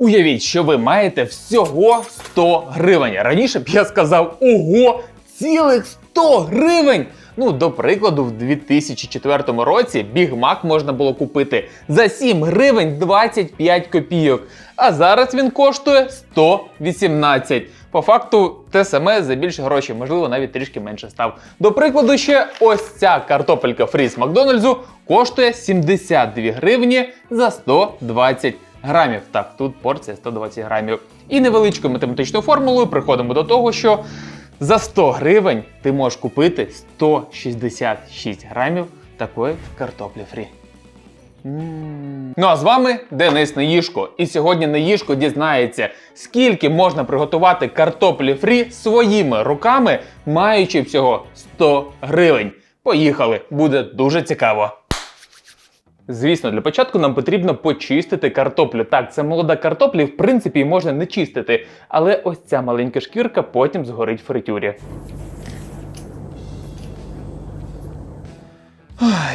Уявіть, що ви маєте всього 100 гривень. Раніше б я сказав, ого, цілих 100 гривень! Ну, до прикладу, в 2004 році Mac можна було купити за 7 гривень 25 копійок. А зараз він коштує 118. По факту те саме за більше грошей, можливо, навіть трішки менше став. До прикладу, ще ось ця картопелька фрі з Макдональдсу коштує 72 гривні за 120 грамів. Так, тут порція 120 грамів. І невеличкою математичною формулою приходимо до того, що за 100 гривень ти можеш купити 166 грамів такої картоплі фрі. Ну а з вами Денис Неїшко. І сьогодні Неїшко дізнається, скільки можна приготувати картоплі фрі своїми руками, маючи всього 100 гривень. Поїхали, буде дуже цікаво. Звісно, для початку нам потрібно почистити картоплю. Так, це молода картопля, в принципі її можна не чистити, але ось ця маленька шкірка потім згорить в фритюрі.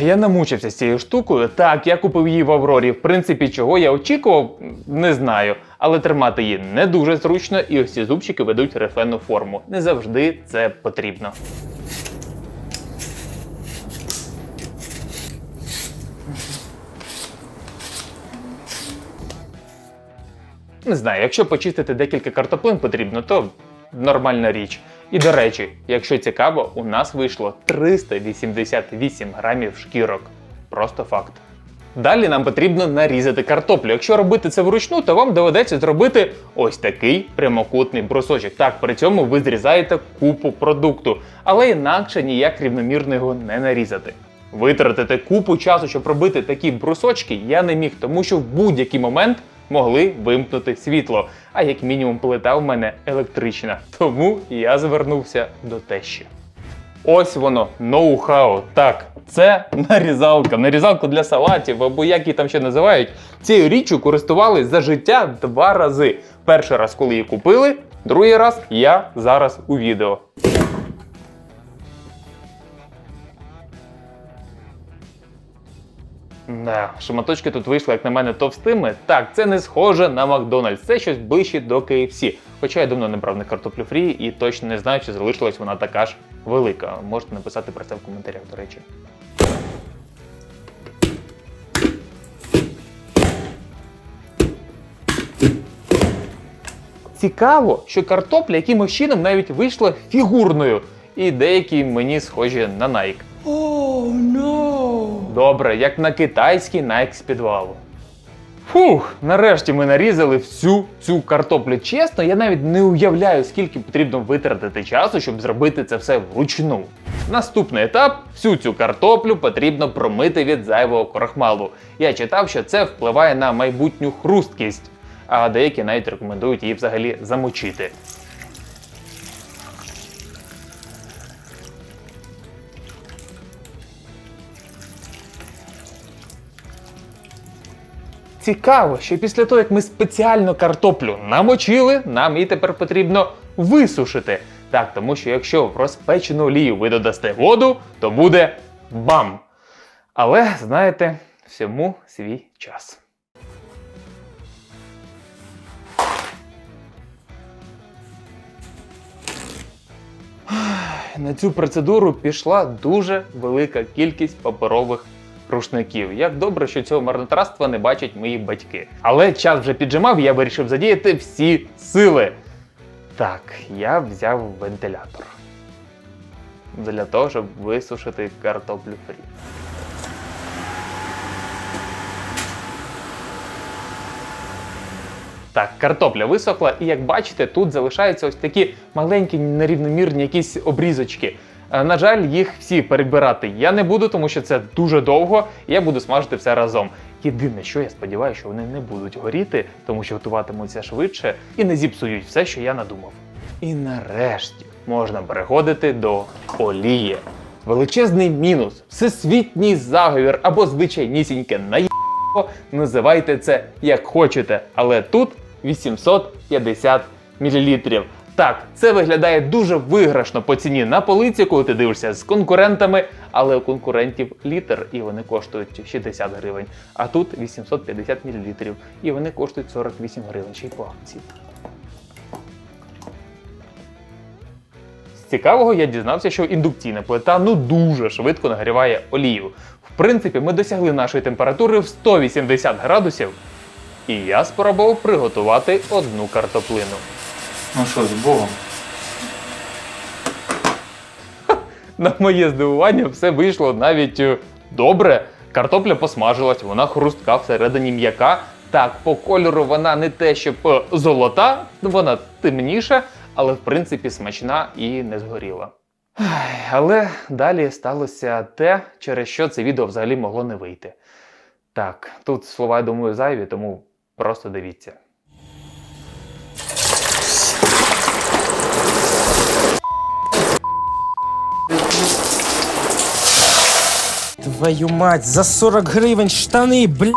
Я намучився з цією штукою. Так, я купив її в Аврорі. В принципі, чого я очікував, не знаю. Але тримати її не дуже зручно, і ось ці зубчики ведуть рефену форму. Не завжди це потрібно. Не знаю, якщо почистити декілька картоплин потрібно, то нормальна річ. І до речі, якщо цікаво, у нас вийшло 388 грамів шкірок. Просто факт. Далі нам потрібно нарізати картоплю. Якщо робити це вручну, то вам доведеться зробити ось такий прямокутний брусочок. Так, при цьому ви зрізаєте купу продукту, але інакше ніяк рівномірно його не нарізати. Витратити купу часу, щоб робити такі брусочки, я не міг, тому що в будь-який момент могли вимкнути світло. А як мінімум плита в мене електрична. Тому я звернувся до тещі. Ось воно, ноу-хау. Так, це нарізалка. Нарізалка для салатів, або як її там ще називають. Цією річчю користувались за життя два рази. Перший раз, коли її купили, другий раз я зараз у відео. Да, шматочки тут вийшли, як на мене, товстими. Так, це не схоже на Макдональдс, це щось ближче до KFC. Хоча я давно не брав на картоплю фрі і точно не знаю, чи залишилась вона така ж велика. Можете написати про це в коментарях, до речі. Цікаво, що картопля якимось чином навіть вийшла фігурною, і деякі мені схожі на Nike. Добре, як на китайський Nike з підвалу. Фух, нарешті ми нарізали всю цю картоплю. Чесно, я навіть не уявляю, скільки потрібно витратити часу, щоб зробити це все вручну. Наступний етап: всю цю картоплю потрібно промити від зайвого крахмалу. Я читав, що це впливає на майбутню хрусткість, а деякі навіть рекомендують її взагалі замочити. Цікаво, що після того, як ми спеціально картоплю намочили, нам її тепер потрібно висушити. Так, тому що якщо в розпечену олію ви додасте воду, то буде бам! Але знаєте, всьому свій час. На цю процедуру пішла дуже велика кількість паперових рушників. Як добре, що цього марнотратства не бачать мої батьки. Але час вже піджимав, і я вирішив задіяти всі сили. Так, я взяв вентилятор для того, щоб висушити картоплю фрі. Так, картопля висохла, і як бачите, тут залишаються ось такі маленькі нерівномірні якісь обрізочки. Е, На жаль, їх всі перебирати я не буду, тому що це дуже довго, і я буду смажити все разом. Єдине, що я сподіваюся, що вони не будуть горіти, тому що готуватимуться швидше і не зіпсують все, що я надумав. І нарешті можна переходити до олії. Величезний мінус, всесвітній заговір або звичайнісіньке наїбо, називайте це як хочете, але тут 850 мл. Так, це виглядає дуже виграшно по ціні на полиці, коли ти дивишся з конкурентами, але у конкурентів літр і вони коштують 60 гривень. А тут 850 мл і вони коштують 48 гривень, ще й по акції. З цікавого я дізнався, що індукційна плита ну дуже швидко нагріває олію. В принципі, ми досягли нашої температури в 180 градусів, і я спробував приготувати одну картоплину. Ну що, з Богом? На моє здивування, все вийшло навіть е, добре. Картопля посмажилась, вона хрустка, всередині м'яка. Так, по кольору вона не те, щоб е, золота, вона темніша, але в принципі смачна і не згоріла. Але далі сталося те, через що це відео взагалі могло не вийти. Так, тут слова, я думаю, зайві, тому просто дивіться. Твою мать, за 40 гривень штани, бля.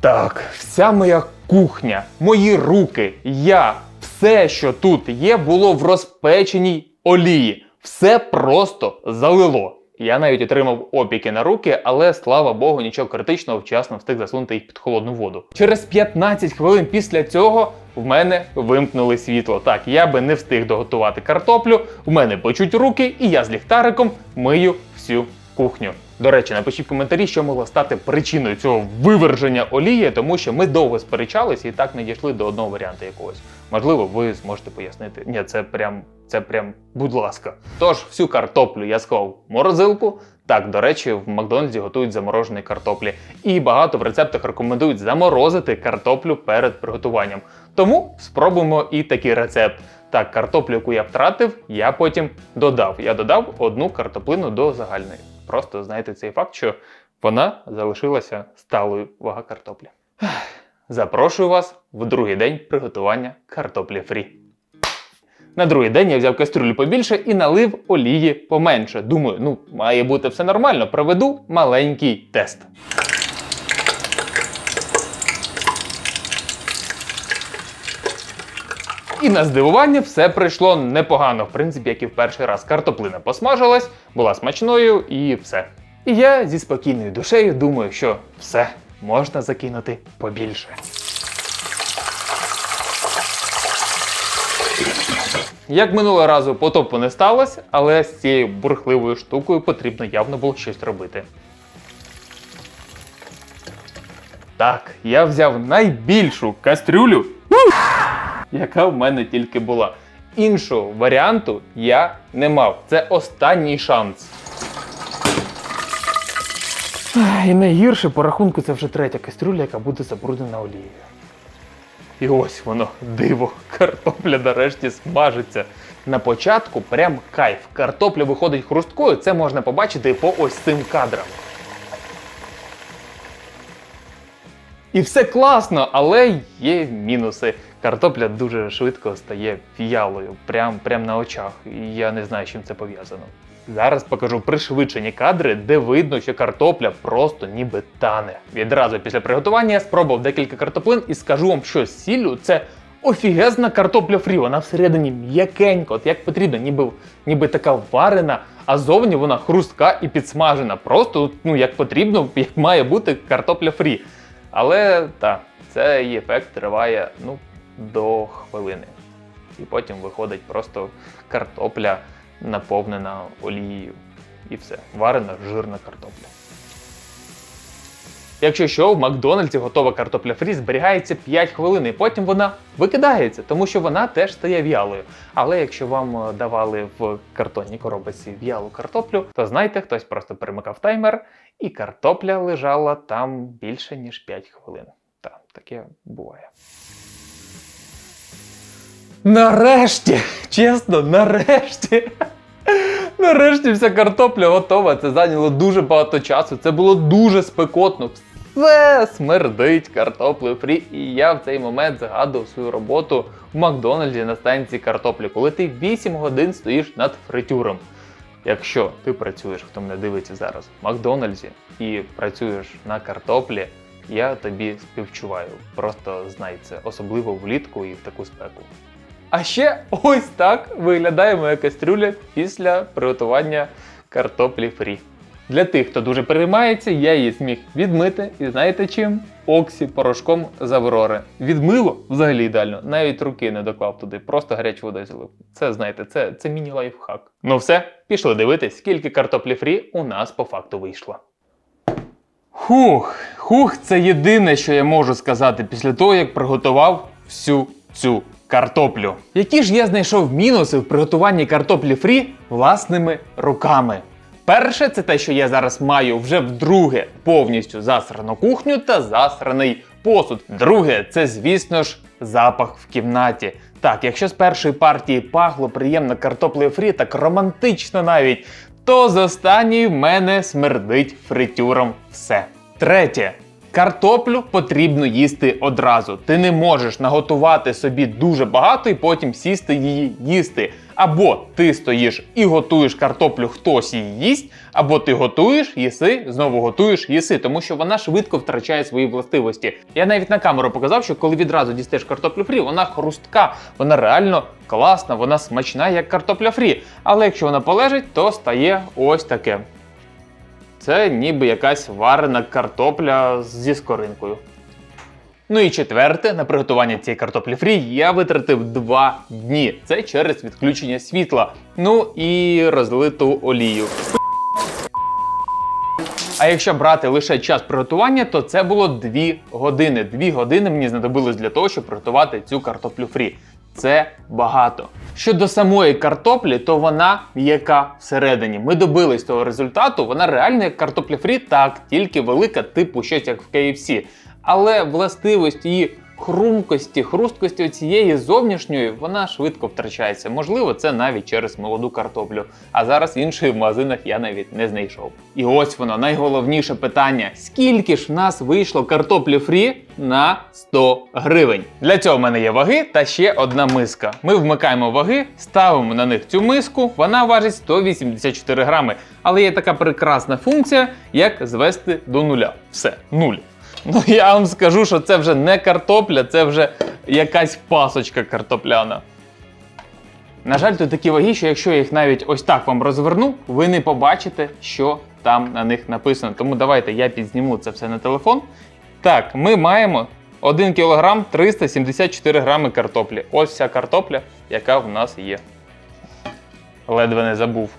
Так, вся моя кухня, мої руки, я, все, що тут є, було в розпеченій олії. Все просто залило. Я навіть отримав опіки на руки, але слава Богу, нічого критичного вчасно встиг засунути їх під холодну воду. Через 15 хвилин після цього в мене вимкнули світло. Так, я би не встиг доготувати картоплю, в мене почуть руки, і я з ліхтариком мию всю кухню. До речі, напишіть в коментарі, що могло стати причиною цього виверження олії, тому що ми довго сперечались і так не дійшли до одного варіанту якогось. Можливо, ви зможете пояснити. Ні, це прям, це прям, будь ласка. Тож, всю картоплю я склав в морозилку. Так, до речі, в Макдональдсі готують заморожені картоплі. І багато в рецептах рекомендують заморозити картоплю перед приготуванням. Тому спробуємо і такий рецепт. Так, картоплю, яку я втратив, я потім додав. Я додав одну картоплину до загальної. Просто знайте цей факт, що вона залишилася сталою вага картоплі. Запрошую вас в другий день приготування картоплі фрі. На другий день я взяв кастрюлю побільше і налив олії поменше. Думаю, ну, має бути все нормально. Проведу маленький тест. І на здивування все прийшло непогано. В принципі, як і в перший раз. Картоплина посмажилась, була смачною і все. І я зі спокійною душею думаю, що все можна закинути побільше. Як минулого разу потопу не сталося, але з цією бурхливою штукою потрібно явно було щось робити. Так, я взяв найбільшу кастрюлю, яка в мене тільки була. Іншого варіанту я не мав. Це останній шанс. І найгірше по рахунку це вже третя кастрюля, яка буде забруднена олією. І ось воно, диво, картопля нарешті смажиться. На початку прям кайф. Картопля виходить хрусткою, це можна побачити по ось цим кадрам. І все класно, але є мінуси. Картопля дуже швидко стає в'ялою, прям, прям на очах. І я не знаю, з чим це пов'язано. Зараз покажу пришвидшені кадри, де видно, що картопля просто ніби тане. Відразу після приготування я спробував декілька картоплин і скажу вам, що з сіллю це офігезна картопля фрі. Вона всередині м'якенька, от як потрібно, ніби, ніби така варена, а зовні вона хрустка і підсмажена. Просто ну як потрібно, як має бути картопля фрі. Але так, цей ефект триває ну, до хвилини. І потім виходить просто картопля наповнена олією. І все. Варена жирна картопля. Якщо що, в Макдональдсі готова картопля фрі зберігається 5 хвилин, і потім вона викидається, тому що вона теж стає в'ялою. Але якщо вам е, давали в картонній коробці в'ялу картоплю, то знайте, хтось просто перемикав таймер, і картопля лежала там більше ніж 5 хвилин. Так, таке буває. Нарешті! Чесно, нарешті! Нарешті вся картопля готова. Це зайняло дуже багато часу. Це було дуже спекотно. Все смердить картоплею фрі. І я в цей момент згадував свою роботу в Макдональдсі на станції картоплі, коли ти 8 годин стоїш над фритюром. Якщо ти працюєш, хто мене дивиться зараз в Макдональдсі і працюєш на картоплі, я тобі співчуваю. Просто знай це, особливо влітку і в таку спеку. А ще ось так виглядає моя кастрюля після приготування картоплі фрі. Для тих, хто дуже переймається, я її зміг відмити і знаєте чим? Оксі порошком з Аврори. Відмило взагалі ідеально, навіть руки не доклав туди, просто гарячу воду залив. Це знаєте, це, це міні-лайфхак. Ну все, пішли дивитись, скільки картоплі фрі у нас по факту вийшло. Хух, хух, це єдине, що я можу сказати після того, як приготував всю цю картоплю. Які ж я знайшов мінуси в приготуванні картоплі фрі власними руками? Перше, це те, що я зараз маю вже вдруге повністю засрану кухню та засраний посуд. Друге, це, звісно ж, запах в кімнаті. Так, якщо з першої партії пахло приємно картоплею фрі, так романтично навіть, то з останньої в мене смердить фритюром все. Третє. Картоплю потрібно їсти одразу. Ти не можеш наготувати собі дуже багато і потім сісти її їсти. Або ти стоїш і готуєш картоплю, хтось її їсть, або ти готуєш, їси, знову готуєш, їси, тому що вона швидко втрачає свої властивості. Я навіть на камеру показав, що коли відразу дістаєш картоплю фрі, вона хрустка, вона реально класна, вона смачна, як картопля фрі. Але якщо вона полежить, то стає ось таке. Це ніби якась варена картопля зі скоринкою. Ну і четверте, на приготування цієї картоплі фрі я витратив 2 дні. Це через відключення світла. Ну і розлиту олію. А якщо брати лише час приготування, то це було 2 години. 2 години мені знадобилось для того, щоб приготувати цю картоплю фрі. Це багато. Щодо самої картоплі, то вона м'яка всередині. Ми добились того результату. Вона реально як картопля фрі, так, тільки велика, типу щось як в KFC. Але властивість її хрумкості, хрусткості цієї зовнішньої, вона швидко втрачається. Можливо, це навіть через молоду картоплю. А зараз іншої в магазинах я навіть не знайшов. І ось воно найголовніше питання: скільки ж в нас вийшло картоплі фрі на 100 гривень? Для цього в мене є ваги та ще одна миска. Ми вмикаємо ваги, ставимо на них цю миску, вона важить 184 грами. Але є така прекрасна функція, як звести до нуля. Все, нуль. Ну я вам скажу, що це вже не картопля, це вже якась пасочка картопляна. На жаль, тут такі ваги, що якщо я їх навіть ось так вам розверну, ви не побачите, що там на них написано. Тому давайте я підзніму це все на телефон. Так, ми маємо 1 кг 374 грами картоплі. Ось вся картопля, яка в нас є. Ледве не забув.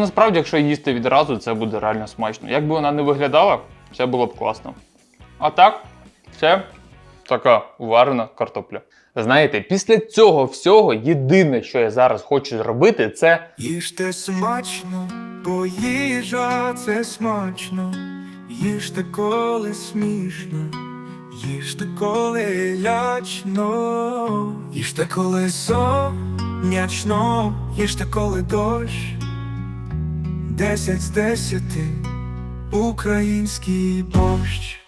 Насправді, якщо їсти відразу, це буде реально смачно. Як би вона не виглядала, це було б класно. А так, це така варена картопля. Знаєте, після цього всього єдине, що я зараз хочу зробити, це Їжте смачно, бо їжа це смачно, їжте коли смішно, їжте коли лячно, їжте коли сонячно, їжте коли дощ, десять з десяти, український борщ.